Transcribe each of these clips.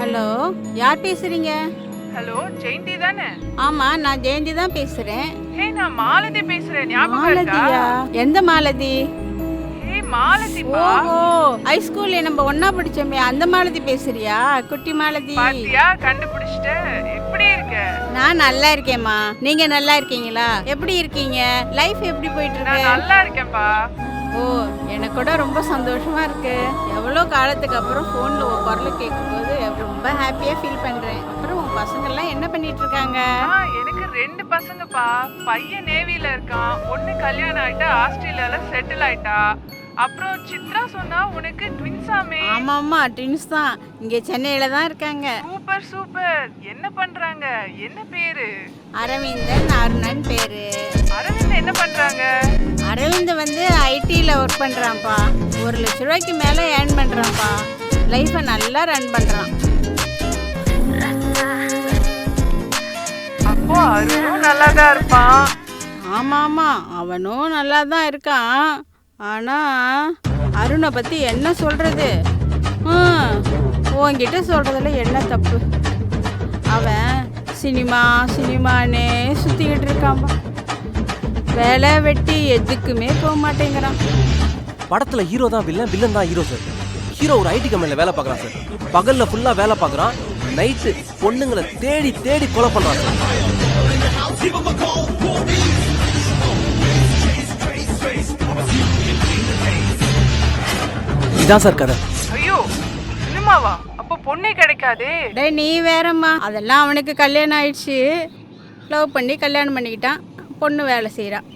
Hello யார் பேசுறீங்க? Hello Jayanthi தானே? ஆமா நான் ஜெயந்தி தான் பேசுறேன். ஹே நான் மாலதி பேசுறேன். ஞாபகம் இருக்கா? மாலதியா? எந்த மாலதி? ஹே மாலதிப்பா ஓஹோ ஹைஸ்கூல்ல நம்ம ஒண்ணா படிச்சோமே அந்த மாலதி பேசுறியா குட்டி மாலதி? பாத்தியா கண்டுபிடிச்சிட்ட எப்படி இருக்க? நான் நல்லா இருக்கேம்மா. நீங்க நல்லா இருக்கீங்களா? எப்படி இருக்கீங்க? லைஃப் எப்படி போயிட்டு இருக்கு நல்லா இருக்கேன்ப்பா. ஓ எனக்கு கூட ரொம்ப சந்தோஷமா இருக்கு. எவ்வளோ காலத்துக்கு அப்புறம் ஃபோனில் உன் குரல் கேட்கும்போது ரொம்ப ஹாப்பியாக ஃபீல் பண்ணுறேன் அப்புறம் உன் பசங்கள்லாம் என்ன பண்ணிட்டு இருக்காங்க? எனக்கு ரெண்டு பசங்கப்பா. பையன் நேவில இருக்கான். ஒண்ணு கல்யாணம் ஆயிட்டா ஆஸ்திரேலியால செட்டில் ஆயிட்டா. அப்புறம் சித்ரா சொன்னா உனக்கு ட்வின்ஸாமே ஆமாம் ஆமாம் ட்வின்ஸ் தான். இங்கே சென்னையில் தான் இருக்காங்க. சூப்பர் சூப்பர் என்ன பண்றாங்க என்ன பேரு? அரவிந்தன் அருணன் பேரு. அரவிந்த் என்ன பண்றாங்க? அரவிந்த் வந்து ஐடியில் ஒர்க் பண்ணுறான்ப்பா ஒரு லட்ச ரூபாய்க்கு மேலே ஏர்ன் பண்ணுறான்ப்பா லைஃப்பை நல்லா ரன் பண்ணுறான் அப்போ அருணும் நல்லா தான் இருப்பான். ஆமாம் ஆமாம் அவனும் நல்லா தான் இருக்கான். ஆனால் அருணை பற்றி என்ன சொல்கிறது உன்கிட்ட சொல்கிறதுல என்ன தப்பு? சினிமா சினிமானே சுற்றிக்கிட்டு இருக்கான்பா வேலை வெட்டி எதுக்குமே போக மாட்டேங்கிறான். படத்துல ஹீரோ தான் வில்லன் வில்லன் தான் ஹீரோ சார் ஹீரோ ஒரு ஐடி கம்பெனில வேலை பார்க்கறான் சார் பகல்ல ஃபுல்லா வேலை பார்க்கறான். நைட்டு பொண்ணுங்களை தேடி தேடி கொலை பண்றான் சார் இதான் சார் கதை. ஐயோ சினிமாவா? பொண்ணே கிடைக்காதே. டேய் நீ வேறம்மா. அதெல்லாம் அவனுக்கு கல்யாணம் ஆயிடுச்சு. லவ் பண்ணி கல்யாணம் பண்ணிக்கிட்டான். பொண்ணு வேலை செய்கிறான்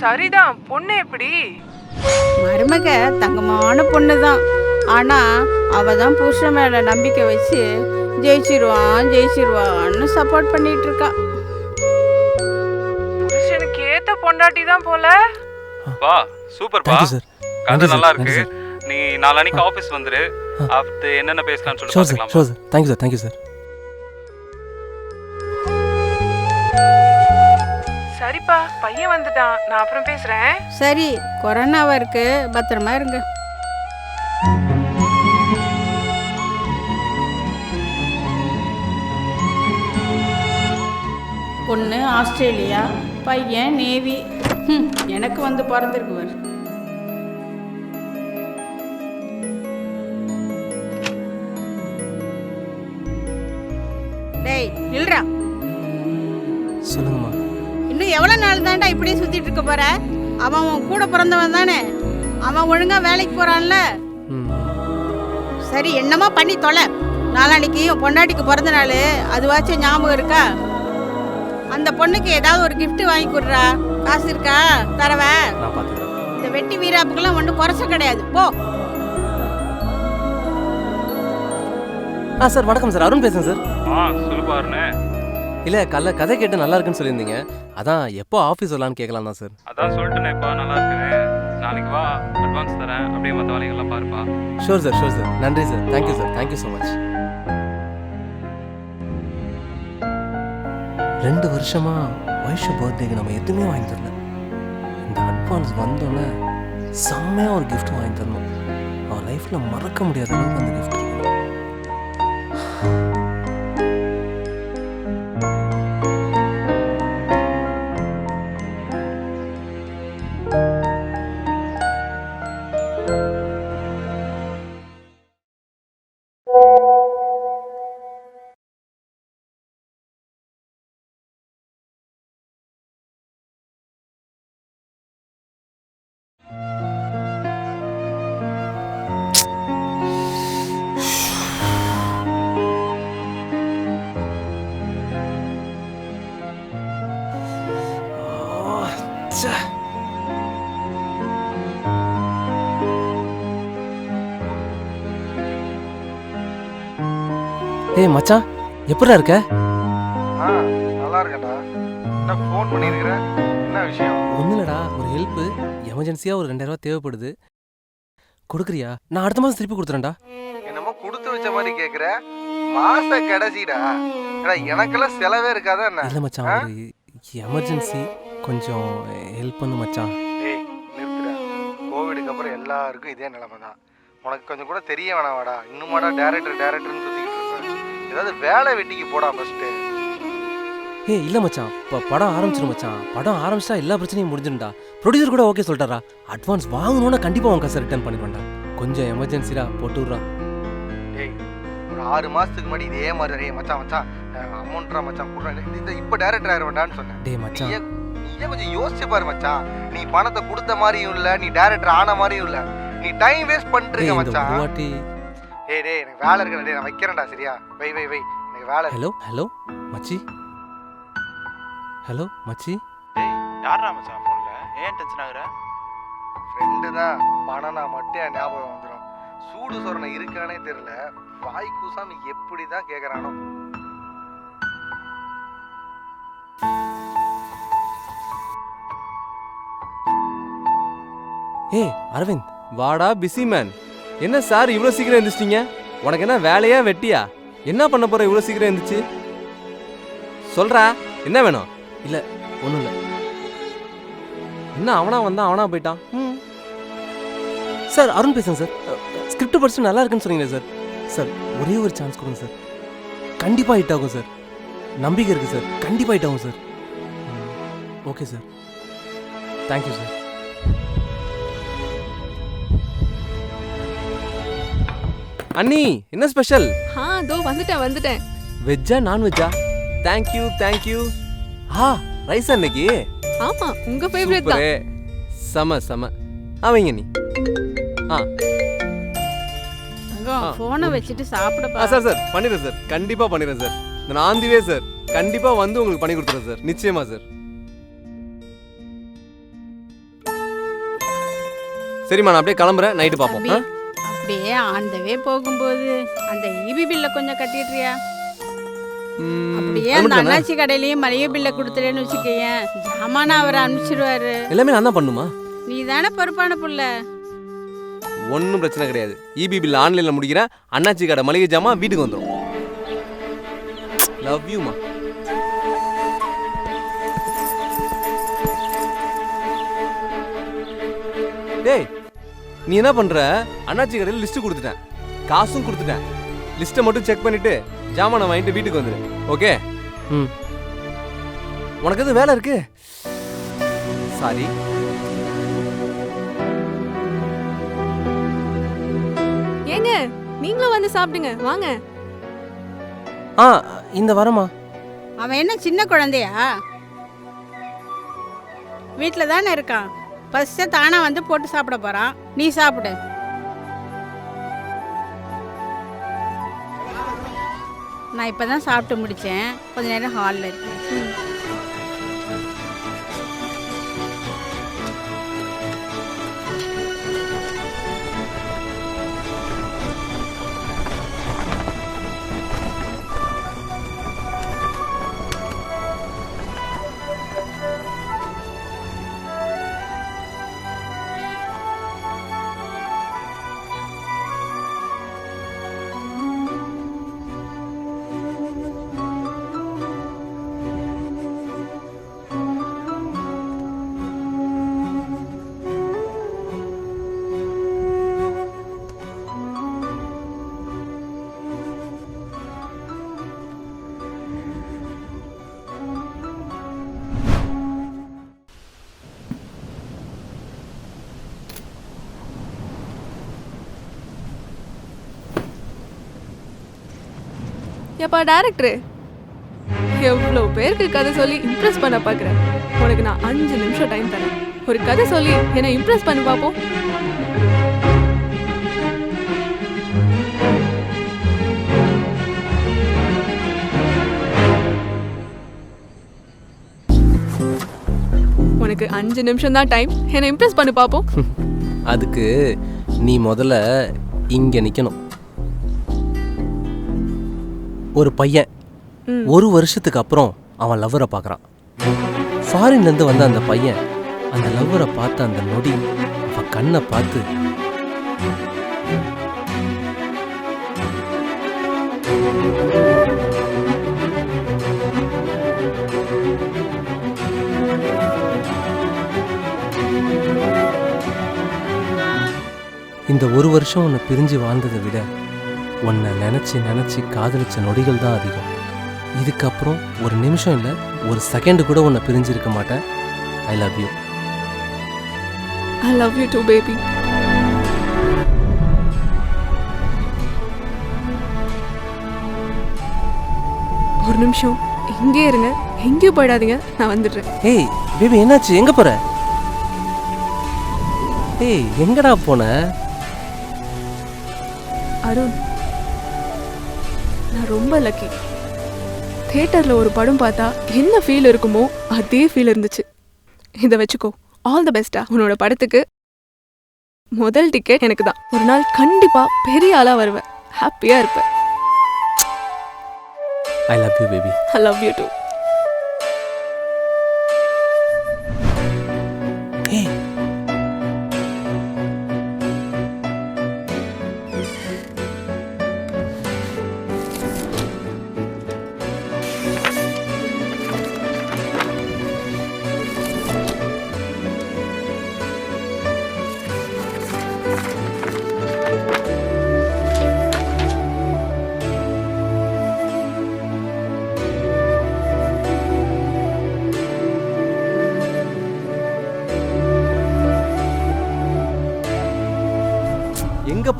சரிதான். பொண்ணு எப்படி? மருமக தங்கமான பொண்ணு தான் ஆனால் அவ தான் புருஷன் மேலே நம்பிக்கை வச்சு ஜெயிச்சிருவான் ஜெயிச்சிருவான்னு சப்போர்ட் பண்ணிட்டு இருக்கா. புருஷனுக்கு ஏத்த பொண்டாட்டி தான் போல. பா சூப்பர் பா கதை நல்லா இருக்கு. நீ நாளானிக்கு ஆபீஸ் வந்துரு. அடுத்து என்னென்ன பேசலாம்னு சொல்லி sure sir sure sir thank you sir thank you sir சரிப்பா பையன் வந்துட்டான். நான் அப்புறம் பேசுறேன். சரி கொரோனாவா இருக்கு. பத்திரமா இருங்க. பொண்ணு ஆஸ்திரேலியா. பையன் நேவி. எனக்கு வந்து பிறந்திருக்குவர். டேய் நில்றா. சொல்லுங்கம்மா. இன்னும் எவ்வளோ நாள் தான்டா இப்படியே சுற்றிட்டு இருக்க போற? அவன் உன் கூட பிறந்தவன் தானே. அவன் ஒழுங்கா வேலைக்கு போறான்ல. ம். சரி என்னமா பண்ணி தொலை. நாளான்னைக்கு உன் பொண்டாட்டிக்கு பிறந்த நாள். அதுவாச்சும் ஞாபகம் இருக்கா? அந்த பொண்ணுக்கு ஏதாவது ஒரு gift வாங்கி கொடுறா? காசு இருக்கா? தரவ? இந்த வெட்டி வீராப்புக்கெல்லாம் ஒன்றும் குறைச்ச கிடையாது. போ. ஆ சார் வணக்கம் சார். அருண் பேசுறேன் சார். ஆ சொல்லு பாருன்னு இல்லை கல்ல கதை கேட்டு நல்லா இருக்குன்னு சொல்லியிருந்தீங்க. அதான் எப்போ ஆஃபீஸ் வரலான்னு கேட்கலாம் தான் சார். அதான் சொல்லிட்டேனேப்பா நல்லா இருக்குது நாளைக்கு வா அட்வான்ஸ் தரேன். அப்படியே மற்ற வேலைகள்லாம் பாருப்பா. Sure sir sure sir. நன்றி sir. Thank you sir. Thank you so much ரெண்டு வருஷமா வயசு பர்த்டேக்கு நம்ம எதுவுமே வாங்கி தரல. இந்த அட்வான்ஸ் வந்தோன்னே செம்மையாக ஒரு gift வாங்கி தரணும். அவன் லைஃப்பில் மறக்க முடியாத அளவுக்கு அந்த gift ஏய் மச்சான் எப்படிடா இருக்க? ஆ நல்லா இருக்கேன்டா. என்ன ஃபோன் பண்ணியிருக்கிற? என்ன விஷயம்? ஒன்றும் இல்லைடா ஒரு ஹெல்ப்பு எமர்ஜென்சியாக ஒரு ரெண்டாயிரம் தேவைப்படுது. கொடுக்குறியா? நான் அடுத்த மாதம் திருப்பி கொடுத்துறேன்டா. என்னமோ கொடுத்து வச்ச மாதிரி கேட்குற மாச கடைசிடா. ஏடா எனக்கெல்லாம் செலவே இருக்காதா என்ன? இல்லை மச்சான் ஒரு எமர்ஜென்சி கொஞ்சம் ஹெல்ப் பண்ணு மச்சான். ஏய் கோவிடுக்கு அப்புறம் எல்லாருக்கும் இதே நிலைமை தான் உனக்கு கொஞ்சம் கூட தெரிய வேணாமாடா இன்னுமாடா டேரக்டர் டேரக்டர்னு இருப்பேன் ஏதாவது வேலை வெட்டிக்கு போடா ஃபஸ்ட்டு ஏய் இல்லை மச்சான். இப்போ படம் ஆரம்பிச்சிடும் மச்சான். படம் ஆரம்பிச்சா எல்லா பிரச்சனையும் முடிஞ்சிடும்டா ப்ரொடியூசர் கூட ஓகே சொல்லிட்டாரா? அட்வான்ஸ் வாங்கணும்னா கண்டிப்பாக உன் காசை ரிட்டர்ன் பண்ணிடுவேன்டா கொஞ்சம் எமர்ஜென்சிடா போட்டு விட்றான் டேய் ஒரு ஆறு மாதத்துக்கு முன்னாடி இதே மாதிரி டேய் மச்சான் மச்சான். அமௌண்ட்ரா மச்சான் கொடுறேன் இந்த இப்போ டேரக்டர் ஆயிடுவேன்டான்னு சொன்னேன். டேய் மச்சான். நீயே கொஞ்சம் யோசிச்சு பாரு மச்சான். நீ பணத்தை கொடுத்த மாதிரியும் இல்லை நீ டேரக்டர் ஆன மாதிரியும் இல்லை. நீ டைம் வேஸ்ட் இந்த மச்சான். ஏய் டேய் எனக்கு வேலை இருக்குடா டேய் நான் வைக்கிறேன்டா சரியா? வை வை வை. எனக்கு வேலை இருக்கு. ஹலோ ஹலோ மச்சி? ஹலோ மச்சி? டேய் யாரா மச்சான் ஃபோன்ல ஏன் டென்ஷன் ஆகுற? ஃப்ரெண்டு தான் பணம்னா மட்டும் என் ஞாபகம் வந்துடும் சூடு சொரணை இருக்கானே தெரியல. வாய் கூசாம எப்படி தான் கேட்குறானோ ஏய் அரவிந்த் வாடா பிஸி மேன் என்ன சார் இவ்வளோ சீக்கிரம் எழுந்திரிச்சிட்டீங்க உனக்கு என்ன வேலையா வெட்டியா? என்ன பண்ண போற இவ்வளோ சீக்கிரம் எழுந்திரிச்சு சொல்றா என்ன வேணும்? இல்லை ஒன்றும் இல்லை. என்ன அவனா வந்தான் அவனா போயிட்டான் ம். சார் அருண் பேசுங்க சார். ஸ்கிரிப்ட் படிச்சு நல்லா இருக்குன்னு சொன்னீங்களே சார். சார் ஒரே ஒரு சான்ஸ் கொடுங்க சார். கண்டிப்பாக ஹிட் ஆகும் சார். நம்பிக்கை இருக்குது சார். கண்டிப்பாக ஹிட் ஆகும் sir. Okay sir. Thank you sir. அண்ணி என்ன ஸ்பெஷல் ஆ தோ வந்துட்டேன் வந்துட்டேன். வெஜ்ஜா நான்வெஜ்ஜா தேங்க்யூ தேங்க்யூ ஆ ரைஸ் அன்னைக்கு ஆமா உங்க ஃபேவரட் தான். செம செம. அவங்க நீ ஆ. ஃபோனை வச்சுட்டு ஆ சாப்பிடப்பா சார் சார் பண்ணிடுறேன் சார். கண்டிப்பாக பண்ணிடுறேன் சார். நான் ஆந்திவே சார். கண்டிப்பாக வந்து உங்களுக்கு பண்ணி கொடுத்துறேன் சார். நிச்சயமா சார். சரிம்மா நான் அப்படியே கிளம்புறேன். நைட்டு பார்ப்போம்? அப்படியே ஆண்டவே போகும்போது அந்த இபி பில்ல கொஞ்சம் கட்டிடுறியா? அப்படியே அந்த? அண்ணாச்சி கடையிலயும் மளிகை பில்ல கொடுத்துட்டேன்னு வச்சுக்கேன் ஜாமான அவர் அனுப்பிச்சிடுவாரு எல்லாமே நான் தான் பண்ணுமா? நீ தானே பொறுப்பான புள்ள. ஒன்றும் பிரச்சனை கிடையாது. இபி பில் ஆன்லைனில் முடிக்கிறேன் அண்ணாச்சி கடை மளிகை ஜாமான் வீட்டுக்கு வந்துடும் லவ் யூமா டேய் நீ என்ன பண்ற? அண்ணாச்சி கடையில் லிஸ்ட் கொடுத்துட்டேன். காசும் கொடுத்துட்டேன். லிஸ்ட்டை மட்டும் செக் பண்ணிட்டு ஜாமானை வாங்கிட்டு வீட்டுக்கு வந்துடு ஓகே ம். உனக்கு எதுவும் வேலை இருக்கு? சாரி ஏங்க நீங்களும் வந்து சாப்பிடுங்க. வாங்க. ஆ இந்த வரமா அவன் என்ன சின்ன குழந்தையா? வீட்டில் தானே இருக்கான். ஃபர்ஸ்ட்டு தானா வந்து போட்டு சாப்பிட போறான். நீ சாப்பிடு. நான் இப்போ தான் சாப்பிட்டு முடித்தேன் கொஞ்ச நேரம் ஹாலில் இருக்கேன். எப்பா டேரக்டரு எவ்வளோ பேருக்கு கதை சொல்லி இம்ப்ரெஸ் பண்ண பார்க்குறேன் உனக்கு நான் அஞ்சு நிமிஷம் டைம் தரேன். ஒரு கதை சொல்லி என்னை இம்ப்ரெஸ் பண்ணி பார்ப்போம் உனக்கு அஞ்சு நிமிஷம் தான் டைம் என்னை இம்ப்ரெஸ் பண்ணி பார்ப்போம் அதுக்கு நீ முதல்ல இங்கே நிற்கணும் ஒரு பையன். ஒரு வருஷத்துக்கு அப்புறம் அவன் லவ்வரை பார்க்கறான் ஃபாரின்ல இருந்து வந்த அந்த பையன் அந்த லவ்வரை பார்த்த அந்த நொடி அவ கண்ணை பார்த்து இந்த ஒரு வருஷம் உன்னை பிரிஞ்சு வாழ்ந்ததை விட உன்னை நினச்சி நினச்சி காதலிச்ச நொடிகள் தான் அதிகம். இதுக்கப்புறம் ஒரு நிமிஷம் இல்லை ஒரு செகண்ட் கூட உன்னை பிரிஞ்சிருக்க மாட்டேன். I love you I love you too baby ஒரு நிமிஷம் இங்கே இருங்க. எங்கேயும் போயிடாதீங்க. நான் வந்துடுறேன். ஏய் பேபி என்னாச்சு? எங்கே போகிற ஏய் எங்கடா போன? அருண் நான் ரொம்ப லக்கி தேட்டரில் ஒரு படம் பார்த்தா என்ன ஃபீல் இருக்குமோ அதே ஃபீல் இருந்துச்சு. இதை வச்சுக்கோ ஆல் த பெஸ்டா உன்னோட படத்துக்கு. முதல் டிக்கெட் எனக்கு தான். ஒரு நாள் கண்டிப்பா பெரிய ஆளா வருவேன். ஹாப்பியா இருப்பேன். I love you baby I love you too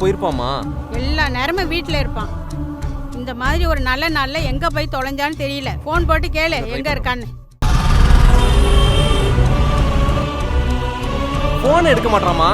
போயிருப்பாமா? எல்லா நேரமும் வீட்டில் இருப்பான். இந்த மாதிரி ஒரு நல்ல நாளில் எங்கே போய் தொலைஞ்சான்னு தெரியல. ஃபோன் போட்டு கேளு எங்கே இருக்கான்னு. ஃபோன் எடுக்க மாட்டாமா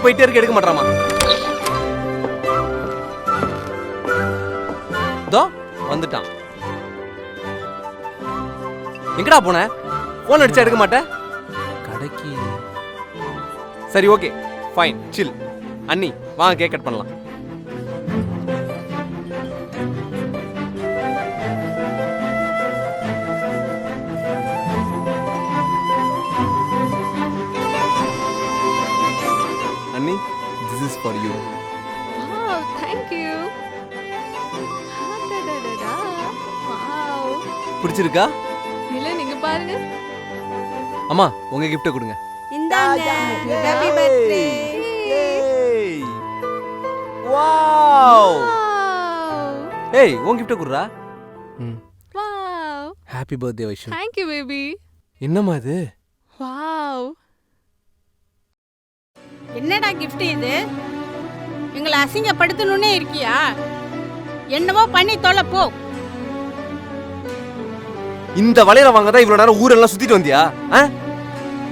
ரிங் போயிட்டே இருக்கு எடுக்க மாட்டாமா? தோ வந்துட்டான். எங்கடா போன? போன் அடிச்சா எடுக்க மாட்டே? கடைக்கு. சரி ஓகே ஃபைன் சில் அண்ணி வாங்க கேக் கட் பண்ணலாம். பிடிச்சிருக்கா? இல்ல நீங்க பாருங்க. அம்மா உங்க கிஃப்ட்டை கொடுங்க. இந்தாங்க. ஹாப்பி பர்த்டே வாவ் வாவ் ஏய் உன் கிஃப்ட்டை குடுறா. ம். Wow happy birthday Vaishu thank you baby என்னம்மா இது? வாவ் என்னடா gift இது? எங்களை அசிங்கப்படுத்தணுன்னே இருக்கியா? என்னவோ பண்ணி தொலை போ இந்த வளையல வாங்க தான் இவ்வளவு நேரம் ஊரெல்லாம் சுத்திட்டு வந்தியா? ஆ?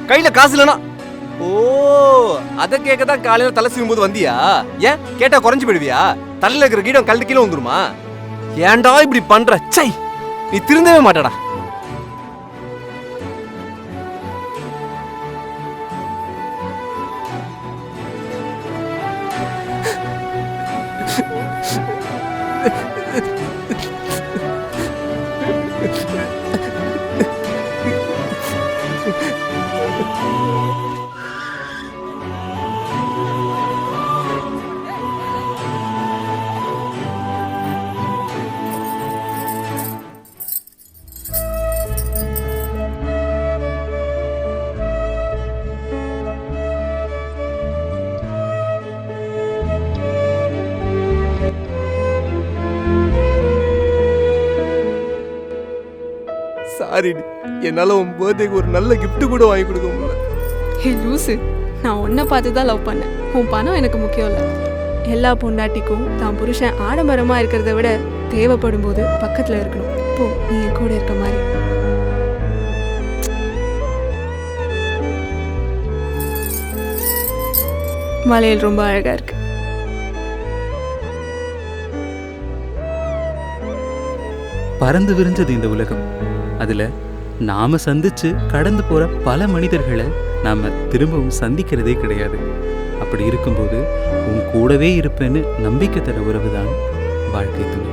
கையில காசு இல்லனா ஓ அத கேட்க தான் காலையில தலை சீவும் போது வந்தியா? ஏன்? கேட்டா குறைஞ்சு போயிடுவியா? தலையில இருக்கிற கீடம் கழுத்து கீழே வந்துருமா ஏன்டா இப்படி பண்ற? சை நீ திருந்தவே மாட்டடா. என்னால உன் பர்த்டேக்கு ஒரு நல்ல gift கூட வாங்கி கொடுக்க முடியல. ஹே லூசு. நான் உன்னை பார்த்து தான் லவ் பண்ணேன். உன் பணம் எனக்கு முக்கியம் இல்லை. எல்லா பொண்டாட்டிக்கும் தான் புருஷன் ஆடம்பரமாக இருக்கிறத விட தேவைப்படும் போது பக்கத்தில் இருக்கணும். போ நீ என் கூட இருக்க மாதிரி. மலையில் ரொம்ப அழகா இருக்கு. பறந்து விரிஞ்சது இந்த உலகம். அதுல நாம சந்திச்சு கடந்து போற பல மனிதர்களை நாம திரும்பவும் சந்திக்கிறதே கிடையாது. அப்படி இருக்கும்போது உன் கூடவே இருப்பேன்னு நம்பிக்கை தர உறவு தான் வாழ்க்கை துணை.